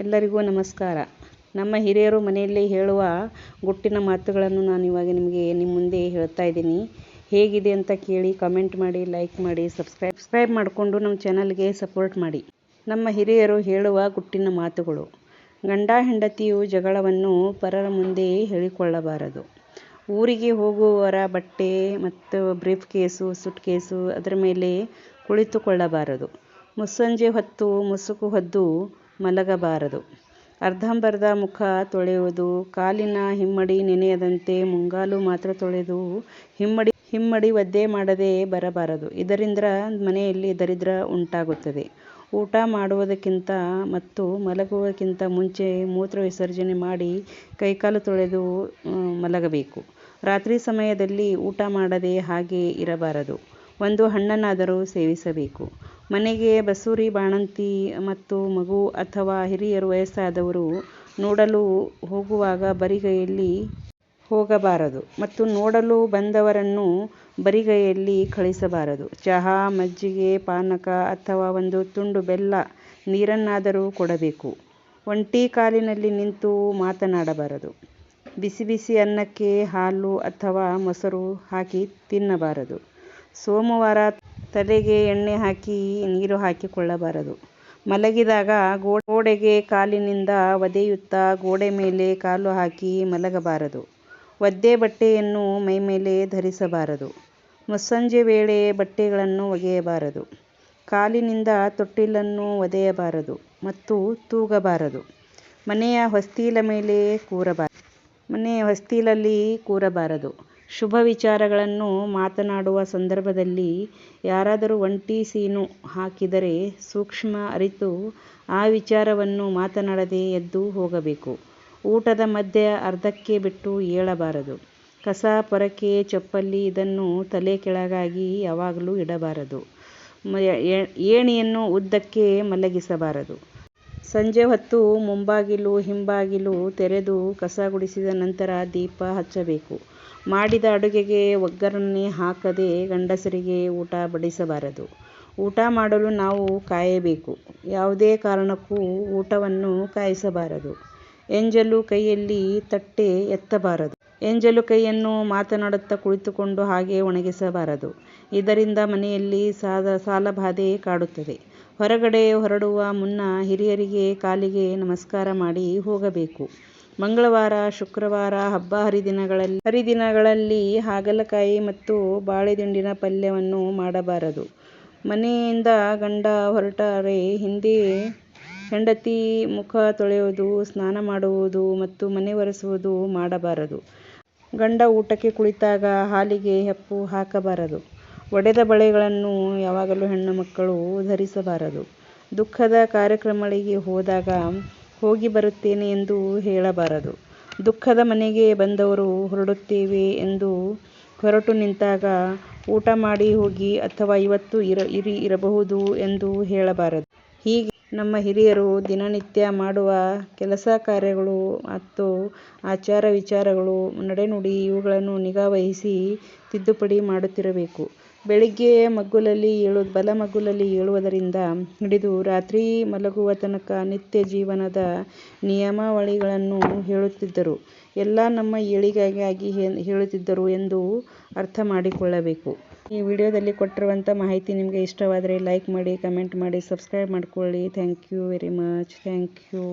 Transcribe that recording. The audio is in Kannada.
ಎಲ್ಲರಿಗೂ ನಮಸ್ಕಾರ. ನಮ್ಮ ಹಿರಿಯರು ಮನೆಯಲ್ಲಿ ಹೇಳುವ ಗುಟ್ಟಿನ ಮಾತುಗಳನ್ನು ನಾನು ಇವಾಗ ನಿಮಗೆ ನಿಮ್ಮ ಮುಂದೆ ಹೇಳ್ತಾ ಇದ್ದೀನಿ. ಹೇಗಿದೆ ಅಂತ ಕೇಳಿ ಕಮೆಂಟ್ ಮಾಡಿ ಲೈಕ್ ಮಾಡಿ ಸಬ್ಸ್ಕ್ರೈಬ್ ಸಬ್ಸ್ಕ್ರೈಬ್ ಮಾಡಿಕೊಂಡು ನಮ್ಮ ಚಾನಲ್ಗೆ ಸಪೋರ್ಟ್ ಮಾಡಿ. ನಮ್ಮ ಹಿರಿಯರು ಹೇಳುವ ಗುಟ್ಟಿನ ಮಾತುಗಳು. ಗಂಡ ಹೆಂಡತಿಯು ಜಗಳವನ್ನು ಪರರ ಮುಂದೆ ಹೇಳಿಕೊಳ್ಳಬಾರದು. ಊರಿಗೆ ಹೋಗುವವರ ಬಟ್ಟೆ ಮತ್ತು ಬ್ರೀಫ್ ಕೇಸು, ಸುಟ್ ಕೇಸು ಅದರ ಮೇಲೆ ಕುಳಿತುಕೊಳ್ಳಬಾರದು. ಮುಸ್ಸಂಜೆ ಹೊತ್ತು ಮುಸುಕು ಹೊದ್ದು ಮಲಗಬಾರದು. ಅರ್ಧಂಬರ್ಧ ಮುಖ ತೊಳೆಯುವುದು, ಕಾಲಿನ ಹಿಮ್ಮಡಿ ನೆನೆಯದಂತೆ ಮುಂಗಾಲು ಮಾತ್ರ ತೊಳೆದು ಹಿಮ್ಮಡಿ ಹಿಮ್ಮಡಿ ಒದ್ದೆ ಮಾಡದೆ ಬರಬಾರದು. ಇದರಿಂದ ಮನೆಯಲ್ಲಿ ದರಿದ್ರ ಉಂಟಾಗುತ್ತದೆ. ಊಟ ಮಾಡುವುದಕ್ಕಿಂತ ಮತ್ತು ಮಲಗುವುದಕ್ಕಿಂತ ಮುಂಚೆ ಮೂತ್ರ ವಿಸರ್ಜನೆ ಮಾಡಿ ಕೈಕಾಲು ತೊಳೆದು ಮಲಗಬೇಕು. ರಾತ್ರಿ ಸಮಯದಲ್ಲಿ ಊಟ ಮಾಡದೆ ಹಾಗೆ ಇರಬಾರದು. ಒಂದು ಹಣ್ಣನ್ನಾದರೂ ಸೇವಿಸಬೇಕು. ಮನೆಗೆ ಬಸುರಿ, ಬಾಣಂತಿ ಮತ್ತು ಮಗು ಅಥವಾ ಹಿರಿಯರು ವಯಸ್ಸಾದವರು ನೋಡಲು ಹೋಗುವಾಗ ಬರಿಗೈಯಲ್ಲಿ ಹೋಗಬಾರದು ಮತ್ತು ನೋಡಲು ಬಂದವರನ್ನು ಬರಿಗೈಯಲ್ಲಿ ಕಳಿಸಬಾರದು. ಚಹಾ, ಮಜ್ಜಿಗೆ, ಪಾನಕ ಅಥವಾ ಒಂದು ತುಂಡು ಬೆಲ್ಲ ನೀರನ್ನಾದರೂ ಕೊಡಬೇಕು. ಒಂಟಿ ಕಾಲಿನಲ್ಲಿ ನಿಂತು ಮಾತನಾಡಬಾರದು. ಬಿಸಿ ಬಿಸಿ ಅನ್ನಕ್ಕೆ ಹಾಲು ಅಥವಾ ಮೊಸರು ಹಾಕಿ ತಿನ್ನಬಾರದು. ಸೋಮವಾರ ತಲೆಗೆ ಎಣ್ಣೆ ಹಾಕಿ, ನೀರು ಹಾಕಿಕೊಳ್ಳಬಾರದು. ಮಲಗಿದಾಗ ಗೋಡೆಗೆ ಕಾಲಿನಿಂದ ಒದೆಯುತ್ತಾ ಗೋಡೆ ಮೇಲೆ ಕಾಲು ಹಾಕಿ ಮಲಗಬಾರದು. ಒದ್ದೆ ಬಟ್ಟೆಯನ್ನು ಮೈಮೇಲೆ ಧರಿಸಬಾರದು. ಮುಸ್ಸಂಜೆ ವೇಳೆ ಬಟ್ಟೆಗಳನ್ನು ಒಗೆಯಬಾರದು. ಕಾಲಿನಿಂದ ತೊಟ್ಟಿಲನ್ನು ಒದೆಯಬಾರದು ಮತ್ತು ತೂಗಬಾರದು. ಮನೆಯ ಹೊಸ್ತಿಲ ಮೇಲೆ ಕೂರಬಾರದು. ಮನೆಯ ಹೊಸ್ತಿಲಲ್ಲಿ ಕೂರಬಾರದು. ಶುಭ ವಿಚಾರಗಳನ್ನು ಮಾತನಾಡುವ ಸಂದರ್ಭದಲ್ಲಿ ಯಾರಾದರೂ ಒಂಟಿ ಸೀನು ಹಾಕಿದರೆ ಸೂಕ್ಷ್ಮ ಅರಿತು ಆ ವಿಚಾರವನ್ನು ಮಾತನಾಡದೆ ಎದ್ದು ಹೋಗಬೇಕು. ಊಟದ ಮಧ್ಯ ಅರ್ಧಕ್ಕೆ ಬಿಟ್ಟು ಏಳಬಾರದು. ಕಸ, ಪೊರಕೆ, ಚಪ್ಪಲಿ ಇದನ್ನು ತಲೆ ಕೆಳಗಾಗಿ ಯಾವಾಗಲೂ ಇಡಬಾರದು. ಏಣಿಯನ್ನು ಉದ್ದಕ್ಕೆ ಮಲಗಿಸಬಾರದು. ಸಂಜೆ ಹೊತ್ತು ಮುಂಬಾಗಿಲು ಹಿಂಬಾಗಿಲು ತೆರೆದು ಕಸ ಗುಡಿಸಿದ ನಂತರ ದೀಪ ಹಚ್ಚಬೇಕು. ಮಾಡಿದ ಅಡುಗೆಗೆ ಒಗ್ಗರಣೆ ಹಾಕದೆ ಗಂಡಸರಿಗೆ ಊಟ ಬಡಿಸಬಾರದು. ಊಟ ಮಾಡಲು ನಾವು ಕಾಯಬೇಕು. ಯಾವುದೇ ಕಾರಣಕ್ಕೂ ಊಟವನ್ನು ಕಾಯಿಸಬಾರದು. ಎಂಜಲು ಕೈಯಲ್ಲಿ ತಟ್ಟೆ ಎತ್ತಬಾರದು. ಎಂಜಲು ಕೈಯನ್ನು ಮಾತನಾಡುತ್ತಾ ಕುಳಿತುಕೊಂಡು ಹಾಗೆ ಒಣಗಿಸಬಾರದು. ಇದರಿಂದ ಮನೆಯಲ್ಲಿ ಸಾಲ ಸಾಲಬಾಧೆ ಕಾಡುತ್ತದೆ. ಹೊರಗಡೆ ಹೊರಡುವ ಮುನ್ನ ಹಿರಿಯರಿಗೆ ಕಾಲಿಗೆ ನಮಸ್ಕಾರ ಮಾಡಿ ಹೋಗಬೇಕು. ಮಂಗಳವಾರ, ಶುಕ್ರವಾರ, ಹಬ್ಬ ಹರಿದಿನಗಳಲ್ಲಿ ಹರಿದಿನಗಳಲ್ಲಿ ಹಾಗಲಕಾಯಿ ಮತ್ತು ಬಾಳೆದಿಂಡಿನ ಪಲ್ಯವನ್ನು ಮಾಡಬಾರದು. ಮನೆಯಿಂದ ಗಂಡ ಹೊರಟರೆ ಹಿಂದೆ ಹೆಂಡತಿ ಮುಖ ತೊಳೆಯುವುದು, ಸ್ನಾನ ಮಾಡುವುದು ಮತ್ತು ಮನೆ ಒರೆಸುವುದು ಮಾಡಬಾರದು. ಗಂಡ ಊಟಕ್ಕೆ ಕುಳಿತಾಗ ಹಾಲಿಗೆ ಹೆಪ್ಪು ಹಾಕಬಾರದು. ಒಡೆದ ಬಳೆಗಳನ್ನು ಯಾವಾಗಲೂ ಹೆಣ್ಣು ಮಕ್ಕಳು ಧರಿಸಬಾರದು. ದುಃಖದ ಕಾರ್ಯಕ್ರಮಗಳಿಗೆ ಹೋದಾಗ ಹೋಗಿ ಬರುತ್ತೇನೆ ಎಂದು ಹೇಳಬಾರದು. ದುಃಖದ ಮನೆಗೆ ಬಂದವರು ಹೊರಡುತ್ತೇವೆ ಎಂದು ಹೊರಟು ನಿಂತಾಗ ಊಟ ಮಾಡಿ ಹೋಗಿ ಅಥವಾ ಇವತ್ತು ಇರ, ಇರಿ ಇರಬಹುದು ಎಂದು ಹೇಳಬಾರದು. ಹೀಗೆ ನಮ್ಮ ಹಿರಿಯರು ದಿನನಿತ್ಯ ಮಾಡುವ ಕೆಲಸ ಕಾರ್ಯಗಳು ಮತ್ತು ಆಚಾರ ವಿಚಾರಗಳು ನಡೆನುಡಿ ಇವುಗಳನ್ನು ನಿಗಾವಹಿಸಿ ತಿದ್ದುಪಡಿ ಮಾಡುತ್ತಿರಬೇಕು. ಬೆಳಿಗ್ಗೆ ಮಗ್ಗುಲಲ್ಲಿ ಏಳು, ಬಲ ಮಗ್ಗುಲಲ್ಲಿ ಏಳುವುದರಿಂದ ಹಿಡಿದು ರಾತ್ರಿ ಮಲಗುವ ತನಕ ನಿತ್ಯ ಜೀವನದ ನಿಯಮಾವಳಿಗಳನ್ನು ಹೇಳುತ್ತಿದ್ದರು. ಎಲ್ಲ ನಮ್ಮ ಏಳಿಗೆಗಾಗಿ ಹೇಳುತ್ತಿದ್ದರು ಎಂದು ಅರ್ಥ ಮಾಡಿಕೊಳ್ಳಬೇಕು. ಈ ವಿಡಿಯೋದಲ್ಲಿ ಕೊಟ್ಟಿರುವಂಥ ಮಾಹಿತಿ ನಿಮಗೆ ಇಷ್ಟವಾದರೆ ಲೈಕ್ ಮಾಡಿ, ಕಮೆಂಟ್ ಮಾಡಿ, ಸಬ್ಸ್ಕ್ರೈಬ್ ಮಾಡಿಕೊಳ್ಳಿ. Thank you very much. Thank you.